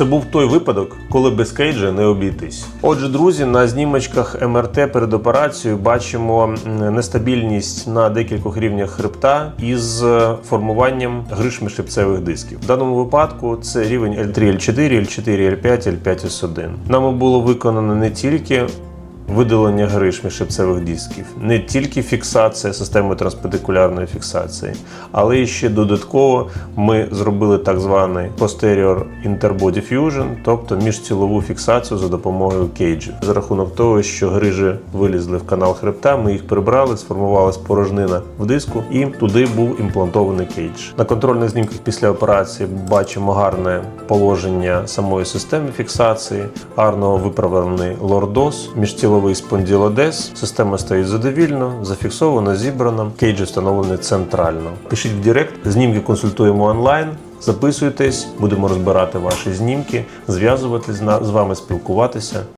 Це був той випадок, коли без кейджа не обійтись. Отже, друзі, на знімочках МРТ перед операцією бачимо нестабільність на декількох рівнях хребта із е, формуванням гришми шипцевих дисків. В даному випадку це рівень L3, L4, L4, L5, L5 S1. Нами було виконано не тільки видалення гриш міжшипцевих дисків, не тільки фіксація системи транспедикулярної фіксації, але і ще додатково ми зробили так званий posterior interbody fusion, тобто міжцілову фіксацію за допомогою кейджів. За рахунок того, що грижі вилізли в канал хребта, ми їх прибрали, сформувалась порожнина в диску, і туди був імплантований кейдж. На контрольних знімках після операції бачимо гарне положення самої системи фіксації, гарно виправлений лордоз, міжціловий спонділодез. Система стоїть задовільно, зафіксовано, зібрано. Кейджі встановлений центрально. Пишіть в Директ, знімки консультуємо онлайн. Записуйтесь, будемо розбирати ваші знімки, зв'язуватись з вами, спілкуватися.